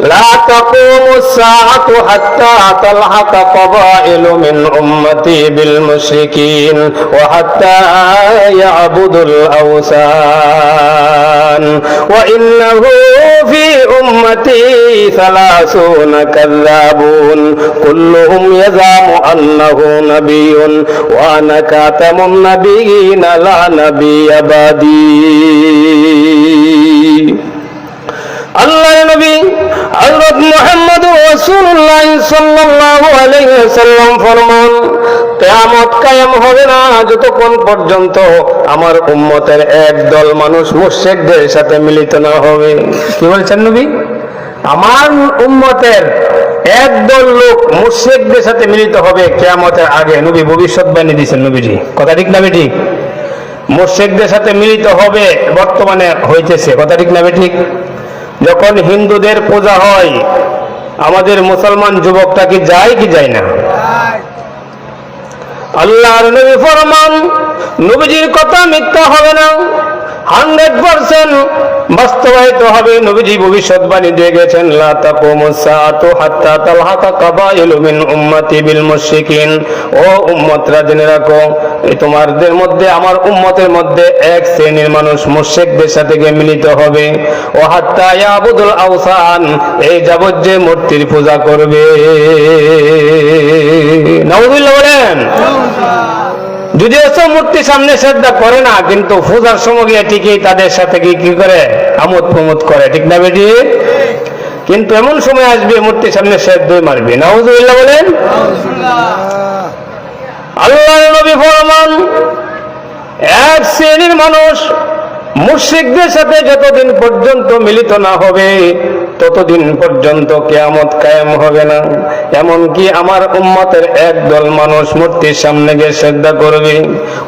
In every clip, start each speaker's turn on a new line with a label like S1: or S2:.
S1: لا تقوم الساعة حتى تلحق قبائل من أمتي بالمشركين وحتى يعبدوا الأوثان. وإنه في أمتي ثلاثون كذابون. كلهم يزعم أنه نبي وأنا كاتم النبيين لا نبي بعدي আল্লাহ নবী হযরত মুহাম্মদ রাসূলুল্লাহ সাল্লাল্লাহু আলাইহি ওয়াসাল্লাম ফরমান কিয়ামত কায়েম হবে না যতক্ষণ পর্যন্ত আমার উম্মতের একদল মানুষ মুশরিকদের সাথে মিলিত না হবে। কি বলছেন নবী? আমার উম্মতের একদল লোক মুশরিকদের সাথে মিলিত হবে কিয়ামতের আগে। নবী ভবিষ্যৎবাণী দিয়েছেন নবীজি। কথা ঠিক না ঠিক মুশরিকদের সাথে মিলিত হবে বর্তমানে হইতেছে। কথা ঠিক না ঠিক যখন হিন্দুদের পূজা হয়, আমাদের মুসলমান যুবকটা কি যায় কি যায় না? আল্লাহর নবী ফরমান, নবীজির কথা মিথ্যা হবে না। হান্ড্রেড পার্সেন্ট বাস্তবায়িত হবে। নবীজি ভবিষ্যৎবাণী দিয়ে গেছেন ও মধ্যে, আমার উম্মতের মধ্যে এক শ্রেণির মানুষ মিলিত হবে। ও হাত্তা এই মূর্তির পূজা করবে। নাউযুবিল্লাহ বলেন। যদি এসব মূর্তি সামনে শ্রদ্ধা করে না, কিন্তু পূজার সময় ঠিকই তাদের সাথে কি কি করে? আমোদ প্রমোদ করে, ঠিক না বেটি? কিন্তু এমন সময় আসবে মূর্তি সামনে শ্রদ্ধই মারবে। নাউজুবিল্লাহ বলেন। আল্লাহ নবী ফরমান, এক শ্রেণির মানুষ মুশরিকদের সাথে যতদিন পর্যন্ত মিলিত না হবে ততদিন পর্যন্ত কেয়ামত কায়েম হবে না। এমনকি আমার উম্মতের একদল মানুষ মূর্তির সামনে গিয়ে শ্রদ্ধা করবে।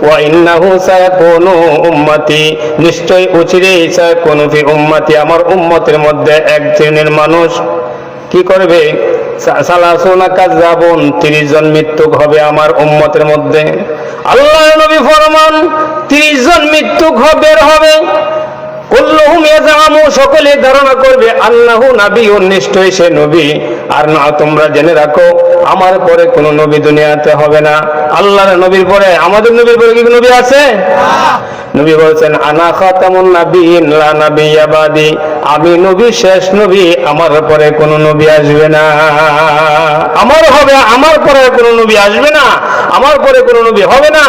S1: ওয়া ইন্নাহু সায়াকুনু উম্মতি। নিশ্চয় উচিরেই সায়াকুনু ফি উম্মতি। আমার উম্মতের মধ্যে এক শ্রেণির মানুষ কি করবে? সালাসুনা কাযাবুন 30 জন মৃত্যুক হবে আমার উম্মতের মধ্যে। আল্লাহ নবী ফরমান 30 জন মৃত্যুক হবে হবে। কুল্লুহুম ইয়াজামু সকলে ধারণা করবে আল্লাহু নাবিয়ুন নিশ্চয় সে নবী। আর না তোমরা জেনে রাখো আমার পরে কোনো নবী দুনিয়াতে হবে না। আল্লাহর নবীর পরে আমাদের নবীর পরে কি নবী আছে? নবী বলছেন আনা খাতামুন নাবিয়িন লা নাবিয়্যা বাদি। আমি নবী শেষ নবী আমার পরে কোনো নবী আসবে না। আমার হবে আমার পরে কোনো নবী আসবে না। আমার পরে কোনো নবী হবে না।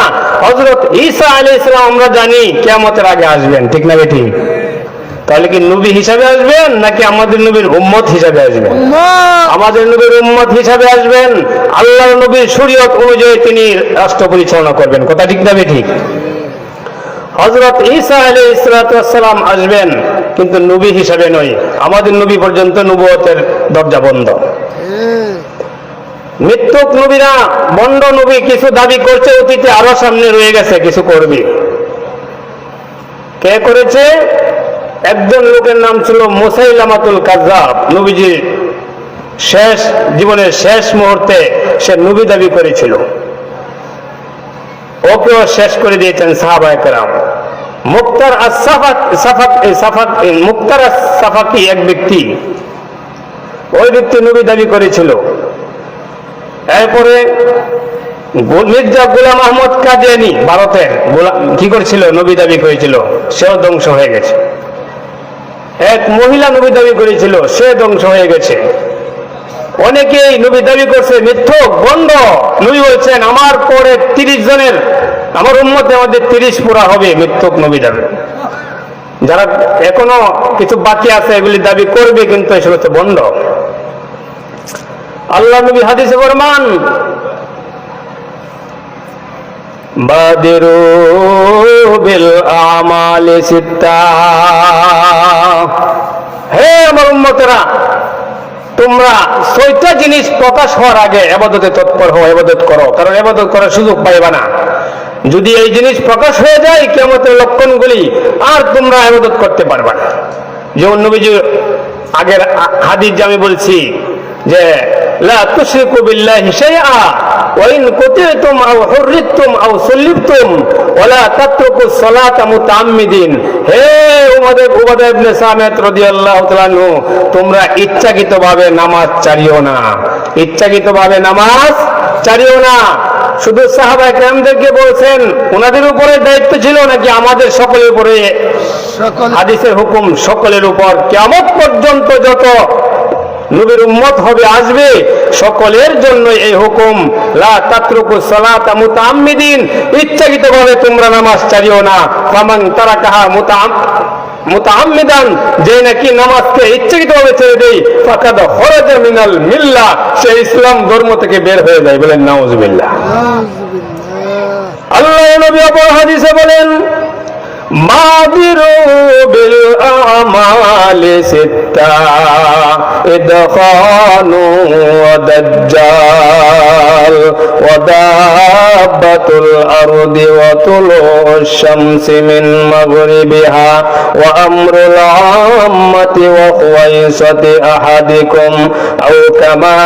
S1: হযরত ঈসা আলাইহিস সালাম আমরা জানি কিয়ামতের আগে আসবেন ঠিক না বেটি? তাহলে কি নবী হিসাবে আসবেন নাকি আমাদের নবীর উম্মত হিসাবে আসবেন? আমাদের নবীর উম্মত হিসাবে আসবেন আল্লাহর নবীর শরীয়ত অনুযায়ী তিনি রাষ্ট্র পরিচালনা করবেন। কথা ঠিক না ঠিক হজরত ঈসা আলী ইসলাতাম আসবেন কিন্তু নবী হিসাবে নয়। আমাদের নবী পর্যন্ত নবুয়তের দরজা বন্ধ। মৃত্যুক নবীরা বন্ড নবী কিছু দাবি করছে অতীতে আরও সামনে রয়ে গেছে কিছু করবে। কে করেছে? একজন লোকের নাম ছিল মোসাইলামাতুল কাজাব নবীজির শেষ জীবনের শেষ মুহূর্তে সে নবী দাবি করেছিল। ওকেও শেষ করে দিয়েছেন সাহাবায়করাম মুক্তার মুক্তার সাফাকি এক ব্যক্তি। ওই ব্যক্তি নবী দাবি করেছিল। এরপরে মির্জা গোলাম আহমদ কাদিয়ানি ভারতের কি করেছিল? নবী দাবি করেছিল। সেও ধ্বংস হয়ে গেছে। এক মহিলা নবী দাবি করেছিল, সে ধ্বংস হয়ে গেছে। অনেকেই নবী দাবি করছে, মিথ্যক, বন্ধ। নবী বলছেন, আমার পরে তিরিশ জনের, আমার উম্মতে আমাদের তিরিশ পুরা হবে মিথ্যক নবী দাবি। যারা এখনও কিছু বাকি আছে, এগুলি দাবি করবে, কিন্তু এসব হচ্ছে বন্ধ। আল্লাহ নবী হাদিসে ফরমান, বাদিরু বিল আমালি সিত্তা। হে আমার উন্মতেরা তোমরা ছয়টা জিনিস প্রকাশ হওয়ার আগে এবাদতে তৎপর হও, এবাদত করো। কারণ এবাদত করার সুযোগ পাইবা না। যদি এই জিনিস প্রকাশ হয়ে যায় কেমতের লক্ষণগুলি আর তোমরা এবাদত করতে পারবা না। যেমন নবীজি আগের হাদিস যে আমি বলছি যে লা তুশরিকু বিল্লাহি শাইআ ওয়া ইন কুতিতুম আও হুররিতুম আও সুল্লিবতুম ওয়া তাতরুকু সালাতা মুতাআম্মিদিন। হে উমাদে উবাদা ইবনে সামিত রাদিয়াল্লাহু তাআলা আনহু তোমরা ইচ্ছাকৃতভাবে নামাজ ছাড়িও না। ইচ্ছাকৃতভাবে নামাজ ছাড়িও না। শুধু সাহাবা একরামদেরকে বলছেন ওনাদের উপরে দায়িত্ব ছিল নাকি আমাদের সকলের উপরে? হাদিসের হুকুম সকলের উপর। কেমন পর্যন্ত যত নবীর উম্মত হবে আসবে। সকলের জন্য এই হুকুম। লা তাতরুকু সালাতা মুতাআম্মিদিন। ইচ্ছাকৃতভাবে তোমরা নামাজ ছাড়িও না। ফামান তারাকাহা মুতাআম মুতাআম্মিদান। যে নাকি নামাজকে ইচ্ছাকৃতভাবে ছেড়ে দেই ফাকাদ খরাজা মিনাল মিল্লাহ সে ইসলাম ধর্ম থেকে বের হয়ে যায়। বলেন নাউজুবিল্লাহ। আল্লাহ নবী অপর হাদিসে বলেন মাদিরু বিল আমালি সিত্তা ইদখানু তুলুশ শামসি মিন মাগরিবিহা ওয়া আমরুল আম্মাতি ওয়া খুয়াইসাতি আহাদিকুম আও কামা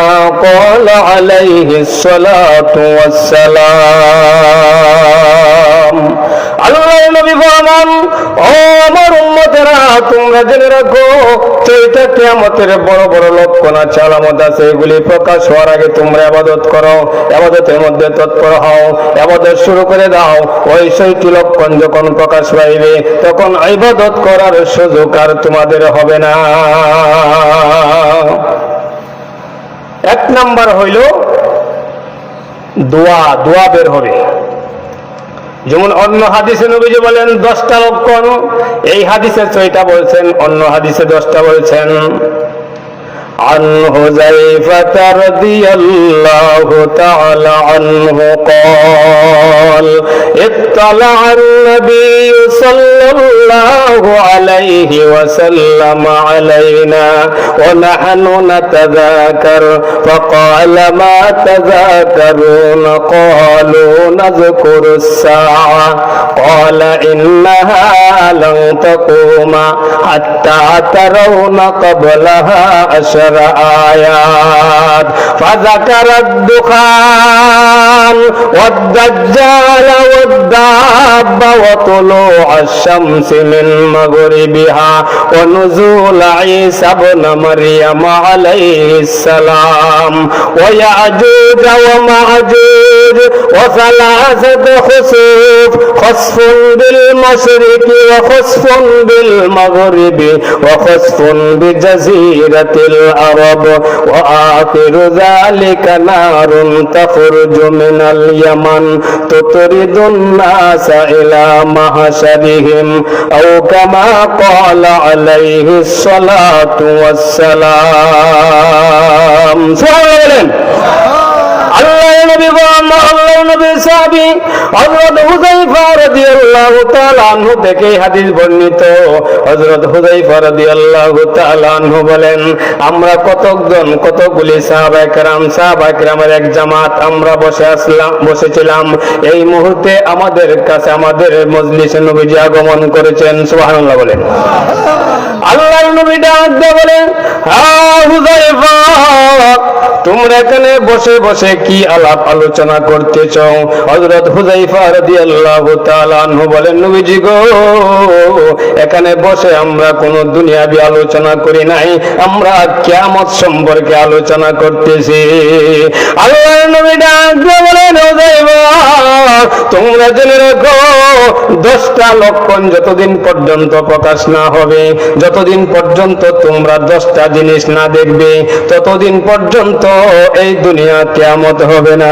S1: ক্বালা আলাইহিস সালাতু ওয়াস আল্লাহ নবী ফরমান ও আমার উম্মতেরা, তোমরা জেনে রাখো চৈতা কিয়ামতের বড় বড় লক্ষণ আছে, আলামত আছে, এগুলি প্রকাশ হওয়ার আগে তোমরা আবাদত করো। আবাদতের মধ্যে তৎপর হও আবাদত শুরু করে দাও। ওই ছয়টি লক্ষণ যখন প্রকাশ পাইবে, তখন ইবাদত করার সুযোগ আর তোমাদের হবে না। এক নাম্বার হইল দোয়া দোয়া বের হবে। যেমন অন্য হাদিসে নবীজি বলেন, দশটা লক্ষণ। এই হাদিসে ছয়টা বলছেন, অন্য হাদিসে দশটা বলছেন। عن حذيفة رضي الله تعالى عنه قال اطلع النبي صلى الله عليه وسلم علينا ونحن نتذاكر. فقال ما تذاكرون؟ قالوا نذكر الساعة. قال إنها لن تقوم حتى ترون قبلها آيات فذكر الدخان والدجال والداب وطلوع الشمس من مغربها ونزول عيسى ابن مريم عليه السلام. ويعجوج ومعجوج وثلاثة خسوف خسف بالمشرق وخسف بالمغرب وخسف بجزيرة العرب وآخر ذلك نار تخرج من اليمن تطرد الناس إلى محشرهم أو كما قال عليه الصلاة والسلام سلام عليكم الله نبي محمد আমরা কতজন কতগুলি এক জামাত, আমরা বসে আসলাম, বসেছিলাম। এই মুহূর্তে আমাদের কাছে, আমাদের মজলিসে নবীজি আগমন করেছেন। সুবহানাল্লাহ বলেন। আল্লাহ নবী বলেন তোমরা এখানে বসে বসে কি আলাপ আলোচনা করতেছ? হযরত হুযায়ফা রাদিয়াল্লাহু তাআলা আনহু বলেন, নবীজি গো, এখানে বসে আমরা কোনো দুনিয়াবি আলোচনা করি নাই। আমরা কিয়ামত সম্পর্কে আলোচনা করতেছি। আল্লাহর নবী ডাক দিয়ে বলেন হুযায়ফা তোমরা জেনে রাখো, দশটা লক্ষণ যতদিন পর্যন্ত প্রকাশ না হবে, যতদিন পর্যন্ত তোমরা দশটা জিনিস না দেখবে, ততদিন পর্যন্ত এই দুনিয়া কেয়ামত হবে না।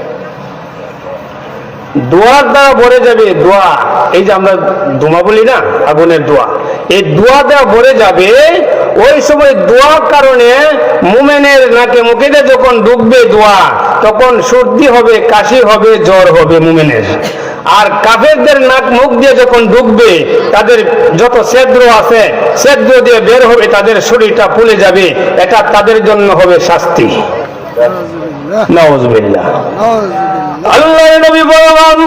S1: দোয়ার দ্বারা ভরে যাবে দোয়া। এই যে আমরা দোমা বলি না, আগুনের দোয়া। এই দোয়া দ্বারা ভরে যাবে, ওই সময় দোয়ার কারণে মুমেনের নাকে মুখে দিয়ে যখন ডুববে দোয়া, তখন সর্দি হবে, কাশি হবে, জ্বর হবে মুমেনের। আর কাফেরদের নাক মুখ দিয়ে যখন ডুববে, তাদের যত সেদ্র আছে, সেদ্র দিয়ে বের হবে, তাদের শরীরটা ফুলে যাবে। এটা তাদের জন্য হবে শাস্তি। নওয়াজবিল্লাহ আল্লাহ নবী বললাম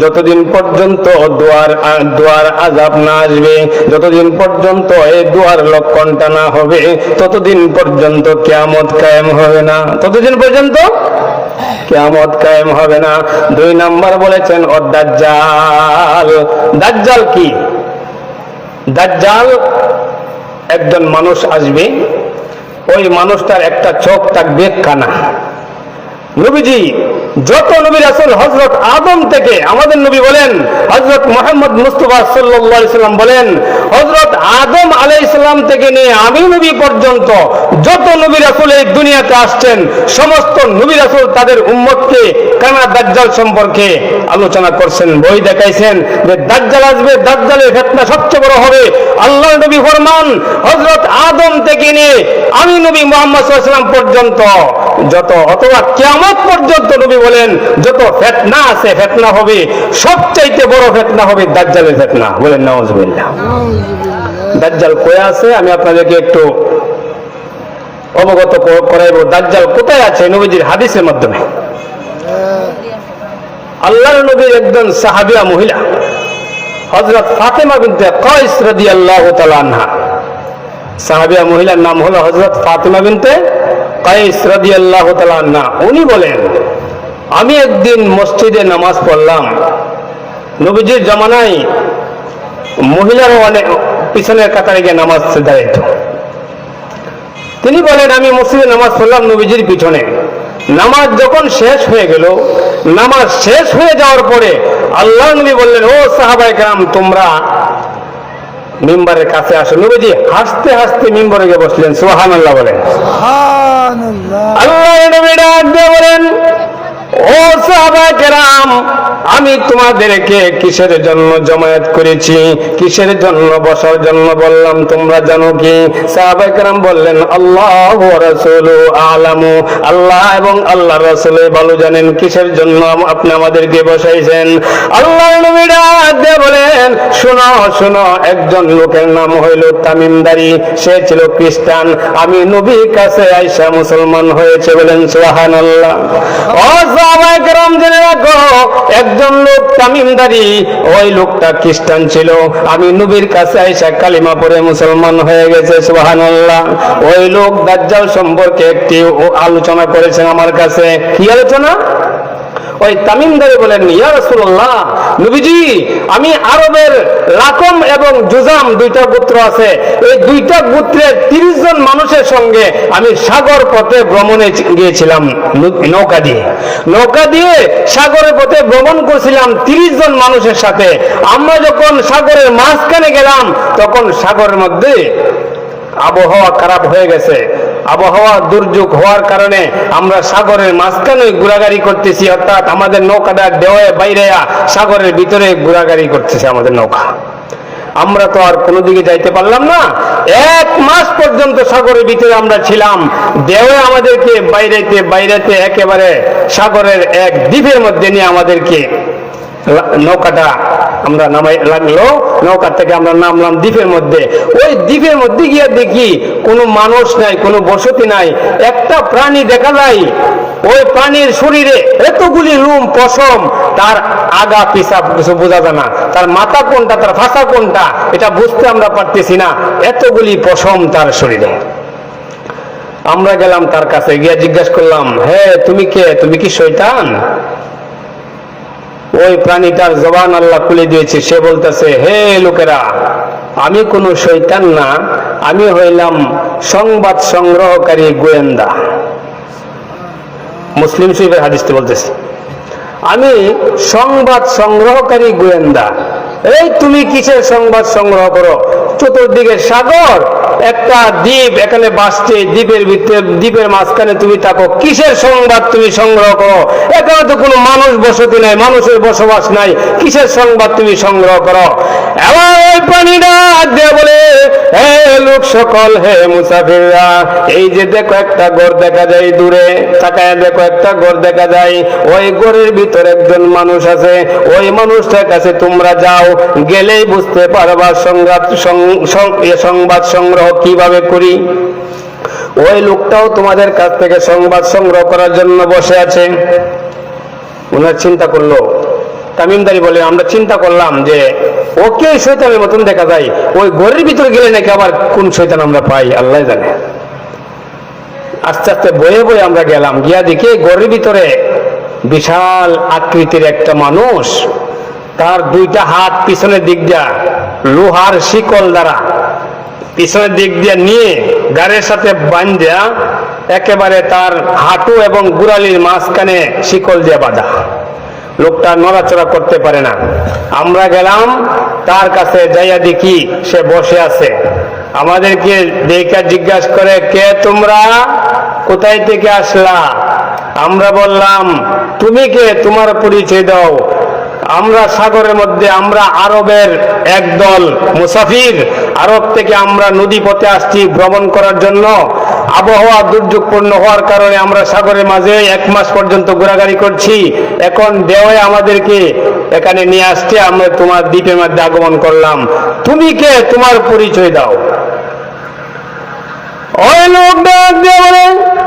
S1: যতদিন পর্যন্ত দুয়ার দুয়ার আজাব না আসবে যতদিন পর্যন্ত এই দুয়ার লক্ষণটা না হবে ততদিন পর্যন্ত কেয়ামত কায়েম হবে না। ততদিন পর্যন্ত কেয়ামত কায়েম হবে না। দুই নাম্বার বলেছেন ও দাজ্জাল। দাজ্জাল কি? দাজ্জাল একজন মানুষ আসবে ওই মানুষটার একটা চোখ থাকবে কানা। নবীজি, যত নবীর আসল হজরত আদম থেকে আমাদের নবী বলেন হজরত মোহাম্মদ মুস্তফা সাল্লাম বলেন হজরত আদম আলাই ইসলাম থেকে নিয়ে আমি নবী পর্যন্ত যত নবীর আসল এই দুনিয়াতে আসছেন, সমস্ত নবীর আসল তাদের উম্মতকে কানা দাজ্জাল সম্পর্কে আলোচনা করছেন, বই দেখাইছেন যে দাজ্জাল আসবে, দাজ্জালের ফেতনা সবচেয়ে বড় হবে। আল্লাহ নবী ফরমান হজরত আদম থেকে নিয়ে আমি নবী মোহাম্মদ সাল্লাম পর্যন্ত যত অথবা কেমন পর্যন্ত নবী বলেন যত ফেতনা আছে ফেতনা হবে সবচাইতে বড় ফেতনা হবে দাজ্জালের ফেতনা। বলেন নওয়াজ দাজ্জাল কয়ে আছে আমি আপনাদেরকে একটু অবগত করাইব। দাজ্জাল কোথায় আছে নবীজির হাদিসের মাধ্যমে? আল্লাহ নবীর একজন সাহাবিয়া মহিলা হজরত ফাতেমা বিনতে কয়স রাদিয়াল্লাহু তাআলা আনহা। সাহাবিয়া মহিলার নাম হলো হজরত ফাতেমা বিনতে কাইস রাদিয়াল্লাহু তাআলা আনহা, উনি বলেন, আমি একদিন মসজিদে নামাজ পড়লাম। নবীজির জামানায় মহিলারা অনেক পিছনের কাতারে গিয়ে নামাজ দাঁড়াইত। তিনি বলেন, আমি মসজিদে নামাজ পড়লাম নবীজির পিছনে। নামাজ যখন শেষ হয়ে গেল, নামাজ শেষ হয়ে যাওয়ার পরে আল্লাহ নবী বললেন, ও সাহাবাই কাম তোমরা মিম্বারের কাছে আসো। নবীজি হাসতে হাসতে মিম্বারে গিয়ে বসলেন সোহান আল্লাহ বলেন আল্লাহ নবী ডাক দিয়ে বলেন ও সাহাবা কেরাম, আমি তোমাদেরকে কিসের জন্য জমায়েত করেছি? কিসের জন্য বসার জন্য বললাম, তোমরা জানো কি? সাহাবা বললেন, আল্লাহ রসুল আলামু। আল্লাহ এবং আল্লাহ রসুল ভালো জানেন কিসের জন্য আপনি আমাদেরকে বসাইছেন। আল্লাহ নবী দিয়ে বলেন, শোনো শোনো, একজন লোকের নাম হইল তামিমদারি। সে ছিল খ্রিস্টান। আমি নবীর কাছে আইসা মুসলমান হয়েছে বলেন সোহান আল্লাহ একজন লোক তামিমদারি, ওই লোকটা খ্রিস্টান ছিল। আমি নবীর কাছে আইসা কালিমা পরে মুসলমান হয়ে গেছে সোহান ওই লোক দাজ্জাল সম্পর্কে একটি আলোচনা করেছেন আমার কাছে। কি আলোচনা? ওই তামিমদারি বলেন ইয়া রাসূলুল্লাহ, নবীজি, আমি আরবের লাকম এবং জুজাম দুইটা গোত্র আছে। এই দুইটা গোত্রের তিরিশ জন মানুষের সঙ্গে আমি সাগর পথে ভ্রমণে গিয়েছিলাম, নৌকা দিয়ে। নৌকা দিয়ে সাগরের পথে ভ্রমণ করছিলাম তিরিশ জন মানুষের সাথে। আমরা যখন সাগরের মাঝখানে গেলাম, তখন সাগরের মধ্যে আবহাওয়া খারাপ হয়ে গেছে। আবহাওয়া দুর্যোগ হওয়ার কারণে আমরা সাগরের মাঝখানে ঘোরাগাড়ি করতেছি, অর্থাৎ আমাদের নৌকাটা দেওয়ে বাইরে সাগরের ভিতরে ঘোরাগাড়ি করতেছে আমাদের নৌকা। আমরা তো আর কোনো দিকে যাইতে পারলাম না। এক মাস পর্যন্ত সাগরের ভিতরে আমরা ছিলাম। দেওয়ে আমাদেরকে বাইরেতে বাইরেতে একেবারে সাগরের এক দ্বীপের মধ্যে নিয়ে আমাদেরকে নৌকাটা আমরা নামাই লাগল নৌকা থেকে আমরা নামলাম দ্বীপের মধ্যে। ওই দ্বীপের মধ্যে গিয়ে দেখি কোনো মানুষ নাই, কোনো বসতি নাই, একটা প্রাণী দেখা যায়। ওই প্রাণীর শরীরে এতগুলি রুম, পশম, তার আগা পিসাব কিছু বোঝা যায় না। তার মাথা কোনটা, তার ভাষা কোনটা, এটা বুঝতে আমরা পারতেছি না। এতগুলি পশম তার শরীরে। আমরা গেলাম তার কাছে, গিয়ে জিজ্ঞাসা করলাম, হে, তুমি কে? তুমি কি শৈতান ওই প্রাণীটার জবান আল্লাহ খুলে দিয়েছে। সে বলতেছে, হে লোকেরা, আমি কোন শৈতান না, আমি হইলাম সংবাদ সংগ্রহকারী গোয়েন্দা। মুসলিম শরীফের হাদিসটি বলতেছে, আমি সংবাদ সংগ্রহকারী গোয়েন্দা। এই তুমি কিসের সংবাদ সংগ্রহ করো? চতুর্দিকে সাগর, একটা দ্বীপ, এখানে বাসছে দ্বীপের ভিতরে, দ্বীপের মাঝখানে তুমি থাকো। কিসের সংবাদ তুমি সংগ্রহ করো? এখানে তো কোনো মানুষ বসতি নাই, মানুষের বসবাস নাই। কিসের সংবাদ তুমি সংগ্রহ করো? এই যে দেখো একটা ঘর দেখা যায় দূরে, তাকায় দেখো একটা ঘর দেখা যায়। ওই ঘরের ভিতর একজন মানুষ আছে, ওই মানুষটার কাছে তোমরা যাও, গেলেই বুঝতে পারবা সংবাদ সং- সং- এ সংবাদ সংগ্রহ কীভাবে করি? ওই লোকটাও তোমাদের কাছ থেকে সংবাদ সংগ্রহ করার জন্য বসে আছে। ওনার চিন্তা করল। তামিমদারি বলে, আমরা চিন্তা করলাম যে, ওকে শৈতানের মতন দেখা যায়। ওই ঘরের ভিতরে গেলে নাকি আবার কোন শৈতান আমরা পাই? আল্লাহ জানে। আস্তে আস্তে বয়ে বয়ে আমরা গেলাম। গিয়া দেখি ঘরের ভিতরে বিশাল আকৃতির একটা মানুষ। তার দুইটা হাত পিছনের দিক দিয়া লোহার শিকল দ্বারা পিছনের দিক দিয়ে নিয়ে গাড়ির সাথে বান্ধা একেবারে তার হাঁটু এবং গুড়ালির মাঝখানে শিকল দিয়ে বাঁধা। লোকটা নড়াচড়া করতে পারে না। আমরা গেলাম, তার কাছে যাইয়া দেখি সে বসে আছে। আমাদেরকে দেখা জিজ্ঞাসা করে, কে তোমরা? কোথায় থেকে আসলা? আমরা বললাম, তুমি কে? তোমার পরিচয় দাও। আমরা সাগরের মধ্যে, আমরা আরবের একদল মুসাফির। আরব থেকে আমরা নদী পথে আসছি ভ্রমণ করার জন্য। আবহাওয়া দুর্যোগপূর্ণ হওয়ার কারণে আমরা সাগরের মাঝে এক মাস পর্যন্ত ঘোরাঘুরি করছি। এখন দেওয়ে আমাদেরকে এখানে নিয়ে আসছে, আমরা তোমার দ্বীপের মধ্যে আগমন করলাম। তুমি কে? তোমার পরিচয় দাও। ওই লোক ডাক দিয়ে বলে "এই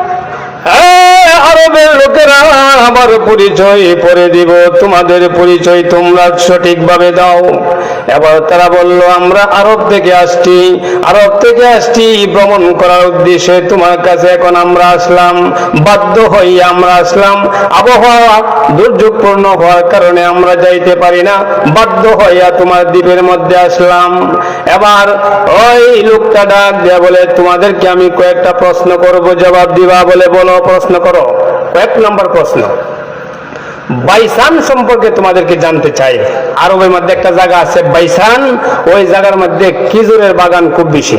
S1: আরবের লোকেরা, আমার পরিচয় পরে দিব, তোমাদের পরিচয় তোমরা সঠিকভাবে দাও। এবার তারা বলল, আমরা আরব থেকে আসছি। আরব থেকে আসছি, ভ্রমণ করার উদ্দেশ্যে তোমার কাছে এখন আমরা আসলাম। বাধ্য হই আমরা আসলাম। আবহাওয়া দুর্যোগপূর্ণ হওয়ার কারণে আমরা যাইতে পারি না। বাধ্য হইয়া তোমার দ্বীপের মধ্যে আসলাম। এবার, ওই লোকটা ডাক দেয়া বলে, তোমাদেরকে আমি কয়েকটা প্রশ্ন করব, জবাব দিবা বলে বলো। প্রশ্ন করো কয়েক নম্বর প্রশ্ন। বাইসান সম্পর্কে তোমাদেরকে জানতে চাই। আরবের মধ্যে একটা জায়গা আছে বাইসান ওই জায়গার মধ্যে খেজুরের বাগান খুব বেশি।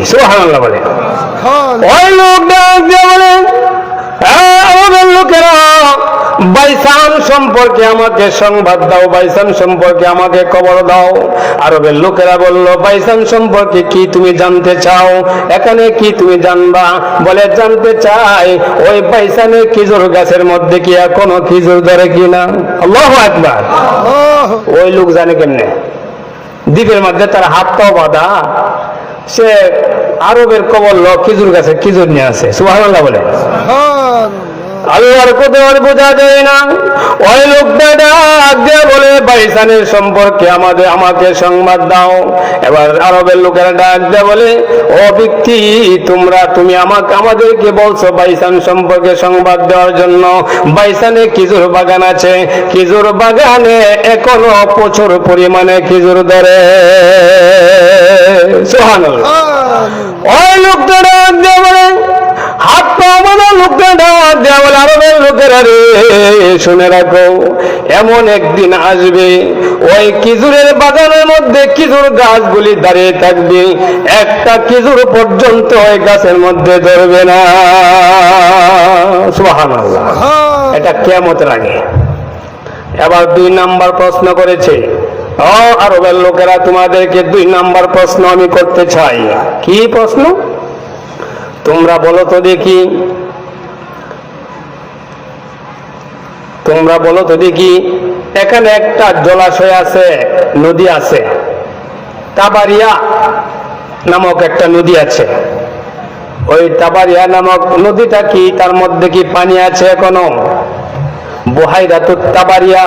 S1: বলে। ওই লোক বলে। "হ্যাঁ, আমাদের লোকেরা বাইসান সম্পর্কে আমাকে সংবাদ দাও বাইসান সম্পর্কে আমাকে খবর দাও। আরবের লোকেরা বলল বাইসান সম্পর্কে কি তুমি জানতে চাও? এখানে কি তুমি জানবা? বলে জানতে চাই ওই বাইসানে খেজুর গাছের মধ্যে কি এখনও খেজুর ধরে কিনা? আল্লাহ একবার ওই লোক জানে কেমনে? দ্বীপের মধ্যে তার হাত পাও বাঁধা। সে আরবের কবল ল খেজুর গাছে খেজুর নিয়ে আসে সুবহানাল্লাহ বলে। আল্লাহর কোথাও বোঝা যায় না। ওই লোকটা ডাক বলে বাইসানের সম্পর্কে আমাদের আমাকে সংবাদ দাও। এবার আরবের লোকেরা ডাক দিয়ে বলে ও ব্যক্তি তোমরা তুমি আমাকে আমাদেরকে বলছো বাইসান সম্পর্কে সংবাদ দেওয়ার জন্য। বাইসানে খেজুর বাগান আছে। খেজুর বাগানে এখনও প্রচুর পরিমাণে খেজুর ধরে। সোহানুল্লাহ ওই লোকটা ডাক দিয়ে বলে হাত পা বাঁধা লোকটা ডাক দেওয়া বলে আরবের লোকেরা রে শুনে রাখো এমন একদিন আসবে ওই খেজুরের বাগানের মধ্যে খেজুর গাছগুলি দাঁড়িয়ে থাকবে একটা খেজুর পর্যন্ত ওই গাছের মধ্যে ধরবে না। সুবাহান। এটা কেমতের আগে। এবার দুই নাম্বার প্রশ্ন করেছে। আরবের লোকেরা তোমাদেরকে দুই নাম্বার প্রশ্ন আমি করতে চাই। কি প্রশ্ন? তোমরা বলো তো দেখি। তোমরা বলো তো দেখি। এখানে একটা জলাশয় আছে, নদী আছে। তাবারিয়া নামক একটা নদী আছে। ওই তাবারিয়া নামক নদীটা কি? তার মধ্যে কি পানি আছে এখনও? বোহাইরাতুত তাবারিয়া।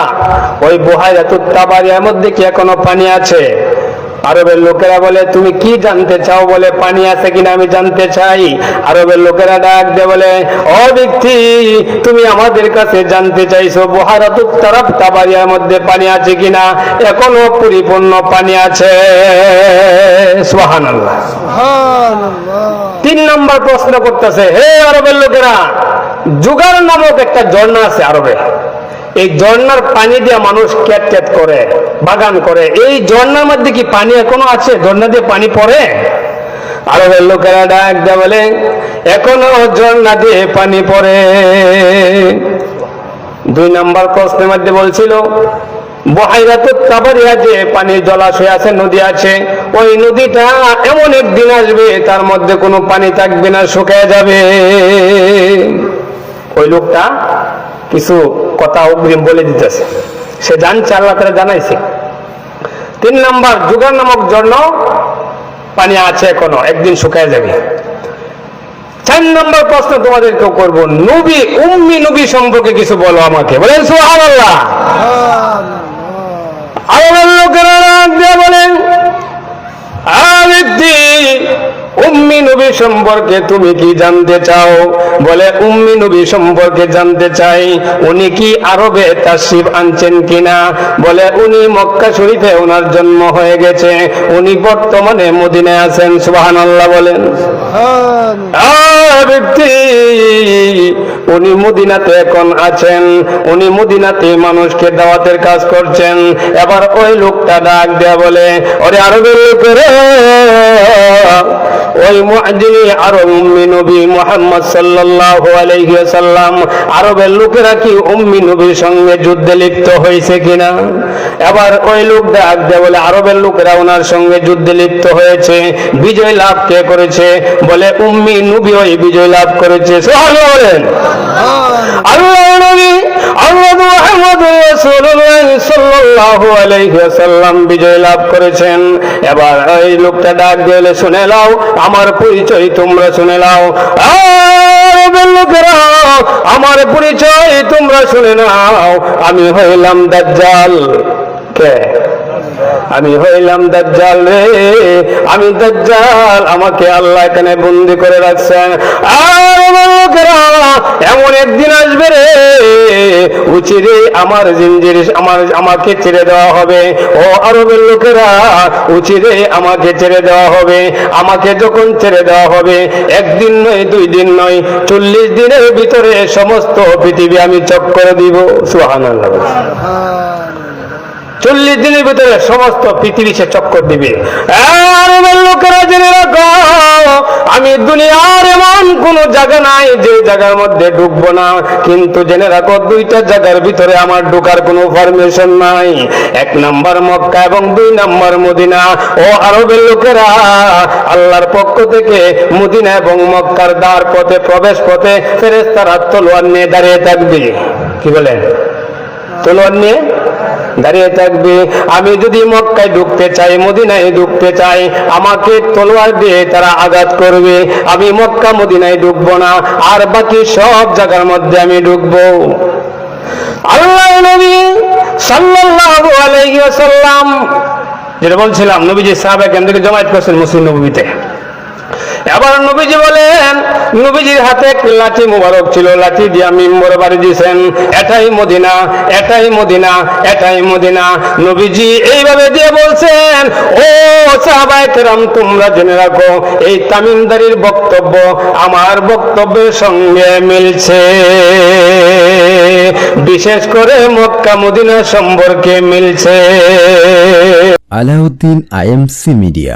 S1: ওই বোহাইরাতুত তাবারিয়ার মধ্যে কি এখনও পানি আছে? আরবের লোকেরা বলে তুমি কি জানতে চাও? বলে পানি আছে কিনা আমি জানতে চাই। আরবের লোকেরা ডাক দে বলে ও ব্যক্তি তুমি আমাদের কাছে জানতে চাইছো বোহারাতুত তারাফ তাবারিয়ার মধ্যে পানি আছে কিনা? এখনও পরিপূর্ণ পানি আছে। সুবহানাল্লাহ। তিন নম্বর প্রশ্ন করতেছে হে আরবের লোকেরা জুগার নামক একটা ঝর্ণা আছে আরবে। এই ঝর্ণার পানি দিয়ে মানুষ ক্যাট ক্যাট করে, বাগান করে। এই ঝর্ণার মধ্যে কি পানি এখনও আছে? ঝর্ণা দিয়ে পানি পড়ে? আরবের লোকেরা ডাক দেয় বলে, এখনও ঝর্ণা দিয়ে পানি পড়ে। দুই নাম্বার প্রশ্নের মধ্যে বলছিল পানির জলাশয় আছে, নদী আছে, ওই নদীটা এমন একদিন আসবে, তার মধ্যে কোনো পানি থাকবে না, শুকিয়ে যাবে। ওই লোকটা কিছু কথা অগ্রিম বলে দিতেছে। সে জানছে আল্লাহ তারা জানাইছে। তিন নাম্বার যুগার নামক জন্য পানি আছে এখনও একদিন শুকায় যাবে। চার নম্বর প্রশ্ন তোমাদেরকেও করব নবী উম্মি নবী সম্পর্কে কিছু বলো আমাকে। বলেন সোহান আল্লাহ আল্লাহর লোকেরা বলেন "আ ব্যক্তি, উম্মি নবী সম্পর্কে তুমি কি জানতে চাও? বলে উম্মি নবী সম্পর্কে জানতে চাই উনি কি আরবে তাশরিফ আনছেন কিনা? বলে উনি মক্কা শরীফে ওনার জন্ম হয়ে গেছে উনি বর্তমানে মদিনায় আছেন সুবহানাল্লাহ বলেন। আহ, ব্যক্তি উনি মদিনাতে এখন আছেন, উনি মদিনাতে মানুষকে দাওয়াতের কাজ করছেন। এবার ওই লোকটা ডাক দেয়া বলে, ওরে আরবের লোকেরা ওই উম্মি নবী মুহাম্মদ সাল্লাল্লাহু আলাইহি ওয়াসাল্লাম, আরবের লোকেরা কি উম্মি নবীর সঙ্গে যুদ্ধে লিপ্ত হয়েছে কিনা? এবার ওই লোক ডাক দেয়া বলে, আরবের লোকেরা ওনার সঙ্গে যুদ্ধে লিপ্ত হয়েছে, বিজয় লাভ কে করেছে? বলে, উম্মি নবী ওই বিজয় লাভ করেছে বলেন। আল্লাহ। নবী ওয়াসাল্লাম বিজয় লাভ করেছেন। এবার ওই লোকটা ডাক দিলে শুনে নাও আমার পরিচয় তোমরা শুনে আরবের লোকেরা আমার পরিচয় তোমরা শুনে নাও। আমি হইলাম দাজ্জাল। কে? আমি হইলাম দাজ্জাল রে। আমি দাজ্জাল, আমাকে আল্লাহ এখানে বন্দি করে রাখছেন। এমন একদিন আসবে রে। উচিরে আমার জিঞ্জির আমার, আমাকে ছেড়ে দেওয়া হবে। ও আরবের লোকেরা উচিরে আমাকে ছেড়ে দেওয়া হবে। আমাকে যখন ছেড়ে দেওয়া হবে, একদিন নয়, দুই দিন নয়, চল্লিশ দিনের ভিতরে সমস্ত পৃথিবী আমি চক্কর দিব। সুহানাল্লাহ চল্লিশ দিনের ভিতরে সমস্ত পৃথিবী সে চক্কর দিবে। লোকেরা জেনে আমি দুনিয়ার এমন কোন জায়গা নাই যে জায়গার মধ্যে ঢুকবো না। কিন্তু জেনে রাখো, দুইটা জায়গার ভিতরে আমার ঢোকার কোনো পারমিশন নাই। এক নাম্বার মক্কা এবং দুই নাম্বার মদিনা। ও আরবের লোকেরা, আল্লাহর পক্ষ থেকে মদিনা এবং মক্কার দ্বার পথে, প্রবেশ পথে ফেরেস্তারা তলোয়ার নিয়ে দাঁড়িয়ে থাকবে। কি বলেন? তলোয়ার নিয়ে? দাঁড়িয়ে থাকবে। আমি যদি মক্কায় ঢুকতে চাই, মদিনায় ঢুকতে চাই, আমাকে তলোয়ার দিয়ে তারা আঘাত করবে। আমি মক্কা, মদিনায় ঢুকবো না, আর বাকি সব জায়গার মধ্যে আমি ঢুকবো। আল্লাহ নবী সাল্লাল্লাহু আলাইহি ওয়াসাল্লাম, যেটা বলছিলাম, নবীজি সাহাবা কেন থেকে জমায়েত করছেন মুসলিম নবীতে। এবার নবীজি বলেন, নবীজির হাতে লাঠি মুবারক ছিল, লাঠি দিয়া মিম্বর বাড়ি দিয়েছেন। এটাই মদিনা এটাই মদিনা এটাই মদিনা। নবীজি এইভাবে দিয়ে বলছেন, ও সাহাবায়ে কেরাম, তোমরা জেনে রাখো, এই তামিমদারির বক্তব্য আমার বক্তব্যের সঙ্গে মিলছে। বিশেষ করে মক্কা মদিনা সম্পর্কে মিলছে।
S2: Alauddin IMC media